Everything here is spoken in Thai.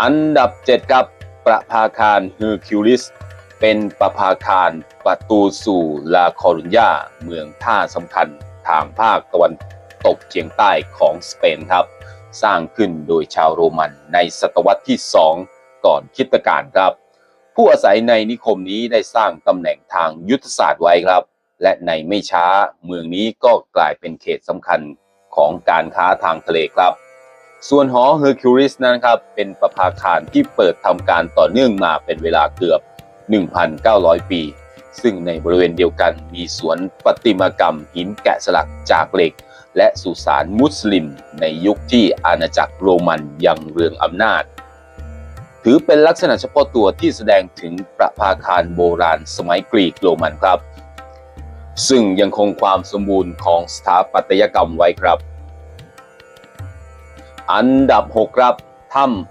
อันดับ 7 ครับประภาคารเฮอร์คิวลิส เป็นประภาคารประตูสู่ลาคอรุญญาเมืองท่าสำคัญทางภาคตะวันตกเฉียงใต้ของสเปนครับ สร้างขึ้นโดยชาวโรมันในศตวรรษที่ 2 ก่อนคริสตกาลครับ ผู้อาศัยในนิคมนี้ได้สร้างตำแหน่งทางยุทธศาสตร์ไว้ครับ และในไม่ช้าเมืองนี้ก็กลายเป็นเขตสำคัญของการค้าทางทะเลครับ ส่วนหอเฮอร์คิวลิสนั้นครับเป็นประภาคารที่เปิดทำการต่อเนื่องมาเป็นเวลาเกือบ 1,900 ปี ซึ่งในบริเวณเดียวกันมีสวนประติมากรรมหินแกะสลักจากเหล็ก และสุสานมุสลิม ในยุคที่อาณาจักรโรมันยังเรืองอำนาจ ถือเป็นลักษณะเฉพาะตัวที่แสดงถึงประภาคารโบราณสมัยกรีกโรมันครับ ซึ่งยังคงความสมบูรณ์ของสถาปัตยกรรมไว้ครับ อันดับ 6 ครับถ้ำ